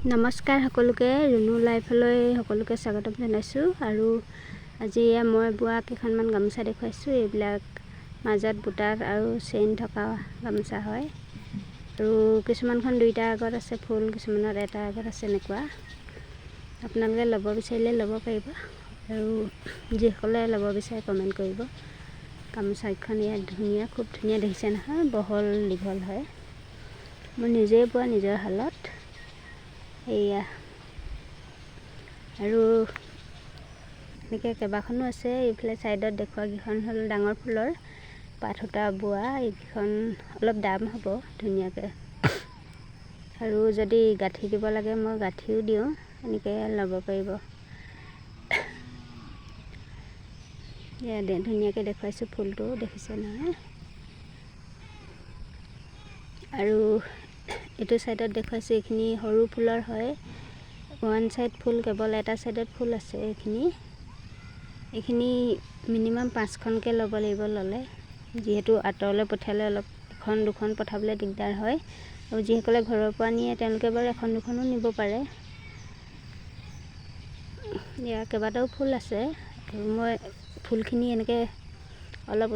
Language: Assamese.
নমস্কাৰ সকলোকে ৰুণু লাইফলৈ সকলোকে স্বাগতম জনাইছোঁ। আৰু আজি এয়া মই বোৱা কেইখনমান গামোচা দেখুৱাইছোঁ। এইবিলাক মাজত বুটাত আৰু চেইন থকা গামোচা হয়। আৰু কিছুমানখন দুইটা আগত আছে ফুল কিছুমানত এটা আগত আছে এনেকুৱা। আপোনালোকে ল'ব বিচাৰিলে ল'ব পাৰিব। আৰু যিসকলে ল'ব বিচাৰে কমেণ্ট কৰিব। গামোচাকেইখন ইয়াত ধুনীয়া খুব ধুনীয়া দেখিছে নহয় বহল দীঘল হয়। মই নিজেই বোৱা নিজৰ শালত এয়া আৰু এনেকৈ কেইবাখনো আছে এইফালে ছাইডত দেখুৱাকেইখন হ'ল ডাঙৰ ফুলৰ পাত সূতা বোৱা এইকেইখন অলপ দাম হ'ব ধুনীয়াকৈ। আৰু যদি গাঁঠি দিব লাগে মই গাঁঠিও দিওঁ এনেকৈ ল'ব পাৰিব। ধুনীয়াকৈ দেখুৱাইছোঁ ফুলটো দেখিছে নহয়। আৰু এইটো ছাইডত দেখুৱাইছোঁ এইখিনি সৰু ফুলৰ হয়। ওৱান ছাইড ফুল কেৱল এটা ছাইডত ফুল আছে এইখিনি। এইখিনি মিনিমাম পাঁচখনকৈ ল'ব লাগিব ল'লে। যিহেতু আঁতৰলৈ পঠিয়ালে অলপ এখন দুখন পঠাবলৈ দিগদাৰ হয়। আৰু যিসকলে ঘৰৰ পৰা নিয়ে তেওঁলোকে বাৰু এখন দুখনো নিব পাৰে। ইয়াৰ কেইবাটাও ফুল আছে। মই ফুলখিনি এনেকৈ অলপ